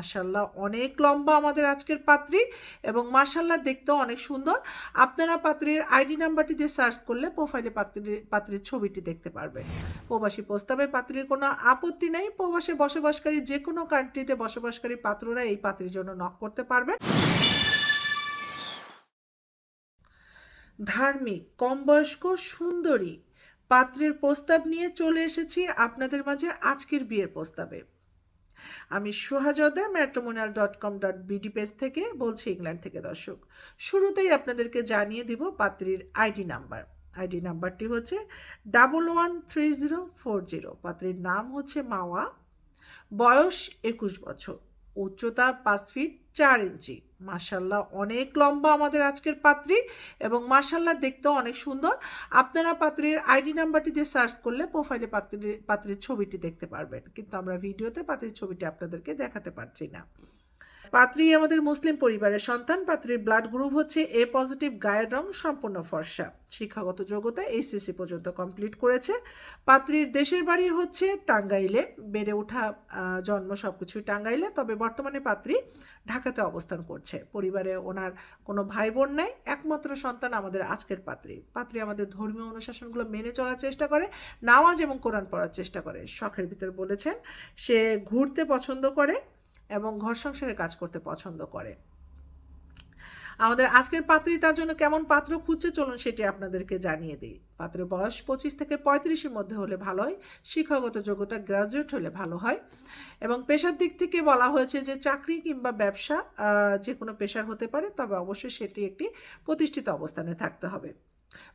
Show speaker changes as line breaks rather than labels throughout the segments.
মাসাল্লাহ অনেক লম্বা আমাদের আজকের পাত্রী এবং মাসাল্লাহ দেখতেও অনেক সুন্দর। আপনারা পাত্রীর আইডি নাম্বারটি দিয়ে সার্চ করলে প্রোফাইলে পাত্রীর পাত্রীর ছবিটি দেখতে পারবেন। প্রবাসী প্রস্তাবে পাত্রীর কোনো আপত্তি নেই, প্রবাসে বসবাসকারী যে কোনো কান্ট্রিতে বসবাসকারী পাত্ররা এই পাত্রীর জন্য নক করতে পারবেন। ধার্মিক কম বয়স্ক সুন্দরী, পাত্রের প্রস্তাব নিয়ে চলে এসেছি আপনাদের মাঝে আজকের বিয়ের প্রস্তাবে। আমি সোহাজদা matrimonial dot com dot BD page থেকে বলছি ইংল্যান্ড থেকে, দর্শক। শুরুতেই আপনাদেরকে জানিয়ে দিব পাত্রীর আইডি নাম্বার। আইডি নাম্বারটি হচ্ছে double one three zero four zero পাত্রীর নাম হচ্ছে মাওয়া, বয়স একুশ বছর। উচ্চতা পাঁচ ফিট চার ইঞ্চি। মার্শাল্লাহ অনেক লম্বা আমাদের আজকের পাত্রী এবং মার্শাল্লাহ দেখতেও অনেক সুন্দর। আপনারা পাত্রীর আইডি নাম্বারটি দিয়ে সার্চ করলে প্রোফাইলে পাত্রীর, পাত্রের ছবিটি দেখতে পারবেন। কিন্তু আমরা ভিডিওতে পাত্রীর ছবিটি আপনাদেরকে দেখাতে পারছি না। পাত্রী আমাদের মুসলিম পরিবারের সন্তান, পাত্রীর ব্লাড গ্রুপ হচ্ছে এ পজিটিভ গায়ের রং সম্পূর্ণ ফর্সা। শিক্ষাগত যোগ্যতা এইচএসসি পর্যন্ত কমপ্লিট করেছে। পাত্রীর দেশের বাড়ি হচ্ছে টাঙ্গাইলে। বেড়ে ওঠা জন্ম সব কিছুই টাঙ্গাইলে। তবে বর্তমানে পাত্রী ঢাকাতে অবস্থান করছে। পরিবারে ওনার কোনো ভাই বোন নাই। একমাত্র সন্তান আমাদের আজকের পাত্রী। পাত্রী আমাদের ধর্মীয় অনুশাসনগুলো মেনে চলার চেষ্টা করে, নামাজ এবং কোরআন পড়ার চেষ্টা করে। শখের ভিতর বলেছেন, সে ঘুরতে পছন্দ করে। এবং ঘর সংসারে কাজ করতে পছন্দ করে। আমাদের আজকের পাত্রী তার জন্য কেমন পাত্র খুঁজছে চলুন সেটি আপনাদেরকে জানিয়ে দিই। পাত্রের বয়স পঁচিশ থেকে পঁয়ত্রিশের মধ্যে হলে ভালো হয়, শিক্ষাগত যোগ্যতা গ্রাজুয়েট হলে ভালো হয় এবং পেশার দিক থেকে বলা হয়েছে যে চাকরি কিংবা ব্যবসা যে কোনো পেশার হতে পারে, তবে অবশ্যই সেটি একটি প্রতিষ্ঠিত অবস্থানে থাকতে হবে।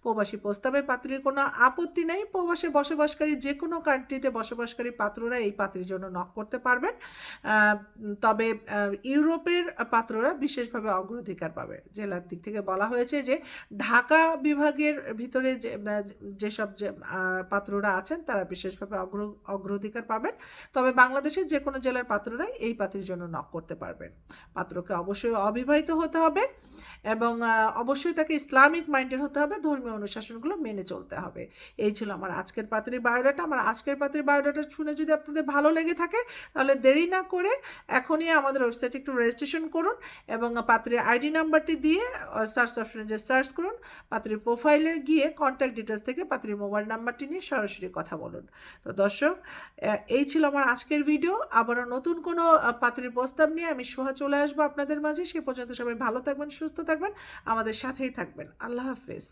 প্রবাসী প্রস্তাবে পাত্রীর কোনো আপত্তি নেই। প্রবাসে বসবাসকারী যে কোনো কান্ট্রিতে বসবাসকারী পাত্ররা এই পাত্রীর জন্য নক করতে পারবেন। তবে ইউরোপের পাত্ররা বিশেষভাবে অগ্রাধিকার পাবে। জেলার দিক থেকে বলা হয়েছে যে, ঢাকা বিভাগের ভিতরে যে যেসব যে পাত্ররা আছেন, তারা বিশেষভাবে অগ্র, অগ্রাধিকার পাবেন। তবে বাংলাদেশের যে কোনো জেলার পাত্ররাই এই পাত্রীর জন্য নক করতে পারবেন। পাত্রকে অবশ্যই অবিবাহিত হতে হবে এবং অবশ্যই তাকে ইসলামিক মাইন্ডের হতে হবে। ধর্মীয় অনুশাসনগুলো মেনে চলতে হবে। এই ছিল আমার আজকের পাত্রীর বায়োডাটা। আমার আজকের পাত্রীর বায়োডাটা শুনে যদি আপনাদের ভালো লেগে থাকে, তাহলে দেরি না করে এখনই আমাদের ওয়েবসাইটে একটু রেজিস্ট্রেশন করুন এবং পাত্রীর আইডি নাম্বারটি দিয়ে সার্চ অপশনে যে সার্চ করুন, পাত্রীর প্রোফাইলে গিয়ে কন্ট্যাক্ট ডিটেলস থেকে পাত্রীর মোবাইল নাম্বারটি নিয়ে সরাসরি কথা বলুন। তো দর্শক এই ছিল আমার আজকের ভিডিও আবারও নতুন কোনো পাত্রীর প্রস্তাব নিয়ে আমি সোহা চলে আসব আপনাদের মাঝে। সে পর্যন্ত সবাই ভালো থাকবেন, সুস্থ থাকবেন। আমাদের সাথেই থাকবেন। আল্লাহ হাফেজ।